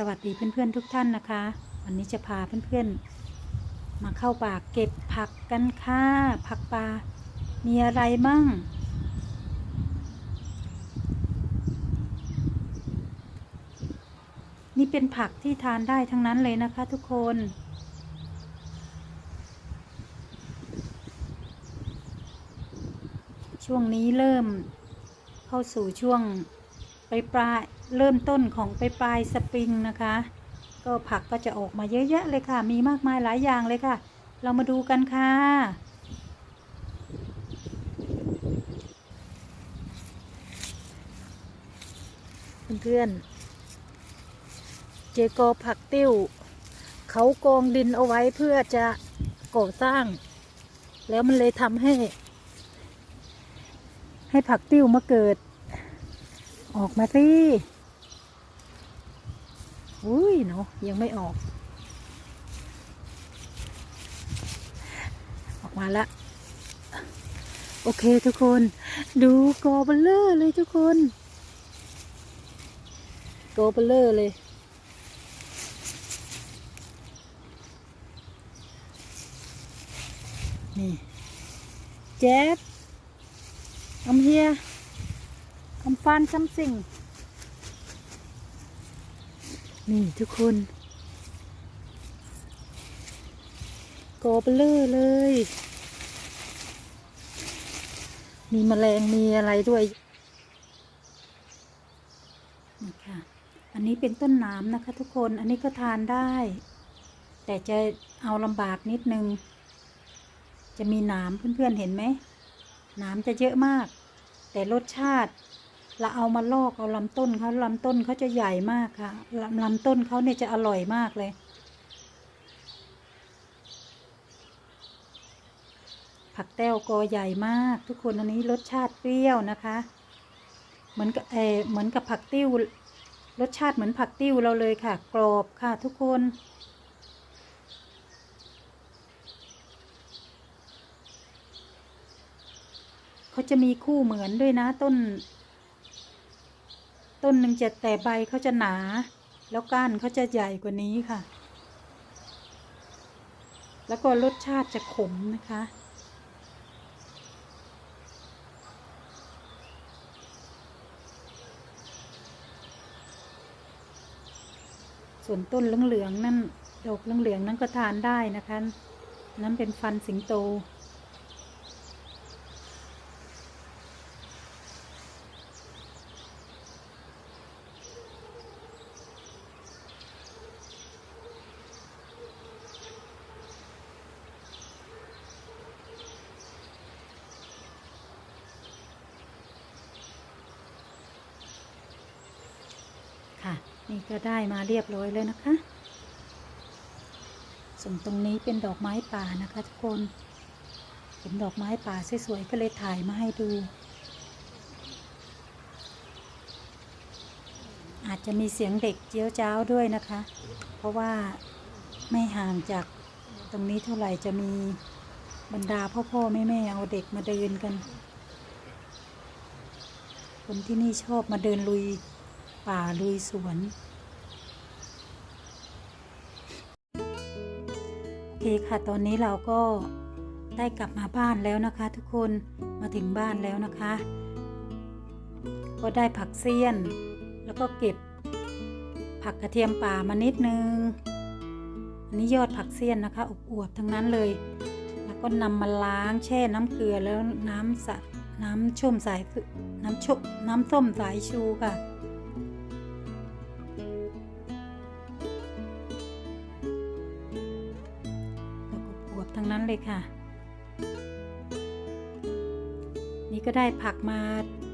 สวัสดีเพื่อนๆทุกท่านนะคะ วันนี้จะพาเพื่อนๆ มาเข้าป่าเก็บผักกันค่ะผักป่ามีอะไรมั่ง นี่เป็นผักที่ทานได้ทั้งนั้นเลยนะคะทุกคน ช่วงนี้เริ่มเข้าสู่ช่วงปลายปลาย เริ่มต้นของปลายปลายสปริงนะคะ ก็ผักก็จะออกมาเยอะแยะเลยค่ะ มีมากมายหลายอย่างเลยค่ะ เรามาดูกันค่ะเพื่อนๆเจโกผักติ้ว เขากองดินเอาไว้เพื่อจะก่อสร้าง แล้วมันเลยทำให้ ให้ผักติ้วมาเกิด ออกมาสิ อุ้ยเนาะยังไม่ออก ออกมาละ โอเคทุกคน ดูกอเบลเลอร์เลยทุกคนกอเบลเลอร์เลยนี่แจ๊บ I'm here. I'm find something. นี่ทุกคนโกเบลเลอร์เลย มีแมลงมีอะไรด้วยนี่ค่ะอันนี้เป็นต้นน้ำนะคะทุกคน อันนี้ก็ทานได้ แต่จะเอาลำบากนิดนึง จะมีหนามเพื่อนๆเห็นไหมหนามจะเยอะมาก แต่รสชาติ เราเอามาลอกเอาลำต้นเขาลำต้นเขาจะใหญ่มากค่ะลำลำต้นเขาเนี่ยจะอร่อยมากเลย ผักแต้วกอใหญ่มาก ทุกคนอันนี้รสชาติเปรี้ยวนะคะ เหมือนกับเออเหมือนกับผักติ้ว รสชาติเหมือนผักติ้วเราเลยค่ะ กรอบค่ะทุกคนเขาจะมีคู่เหมือนด้วยนะต้น ต้นหนึ่งจะแต่ใบเขาจะหนา แล้วก้านเขาจะใหญ่กว่านี้ค่ะ แล้วก็รสชาติจะขมนะคะ ส่วนต้นเหลืองๆนั่นดอกเหลืองๆนั่นก็ทานได้นะคะ นั่นเป็นฟันสิงโต ค่ะ นี่ก็ได้มาเรียบร้อยเลยนะคะ ส่วนตรงนี้เป็นดอกไม้ป่านะคะทุกคนเห็นดอกไม้ป่าสวยๆก็เลยถ่ายมาให้ดู อาจจะมีเสียงเด็กเจียวจ้าวด้วยนะคะ เพราะว่าไม่ห่างจากตรงนี้เท่าไหร่จะมีบรรดาพ่อพ่อแม่แม่เอาเด็กมาเดินกัน คนที่นี่ชอบมาเดินลุย ป่าลุยสวน โอเคค่ะตอนนี้เราก็ได้กลับมาบ้านแล้วนะคะ ทุกคนมาถึงบ้านแล้วนะคะ ก็ได้ผักเสี้ยน แล้วก็เก็บผักกระเทียมป่ามานิดนึงอันนี้ยอดผักเสี้ยนนะคะอวบๆทั้งนั้นเลย แล้วก็นำมาล้างแช่น้ำเกลือแล้วน้ำสะน้ำชุ่มสายน้ำชุบน้ำส้มสายชูค่ะ ทั้งนั้นเลยค่ะ นี่ก็ได้ผักมา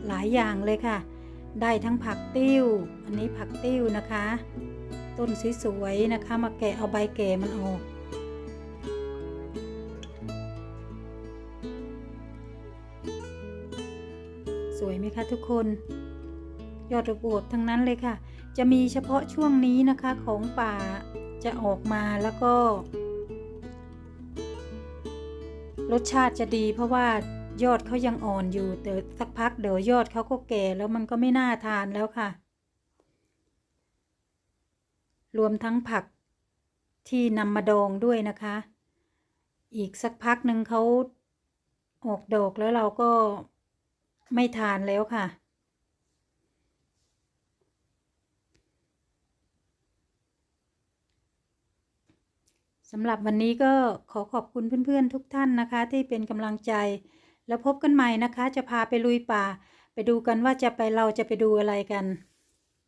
หลายอย่างเลยค่ะ ได้ทั้งผักติ้ว อันนี้ผักติ้วนะคะ ต้นสวยๆนะคะ มาแกะเอาใบแก่มันออกสวยไหมคะทุกคน ยอดอวบทั้งนั้นเลยค่ะ จะมีเฉพาะช่วงนี้นะคะของป่าจะออกมาแล้วก็ รสชาติจะดีเพราะว่ายอดเขายังอ่อนอยู่แต่สักพักเดี๋ยวยอดเขาก็แก่แล้วมันก็ไม่น่าทานแล้วค่ะ รวมทั้งผักที่นำมาดองด้วยนะคะ อีกสักพักหนึ่งเขาออกดอกแล้วเราก็ไม่ทานแล้วค่ะ สำหรับวันนี้ก็ขอขอบคุณเพื่อนๆทุกท่านนะคะ ที่เป็นกำลังใจ แล้วพบกันใหม่นะคะ จะพาไปลุยป่า ไปดูกันว่าจะไปเราจะไปดูอะไรกัน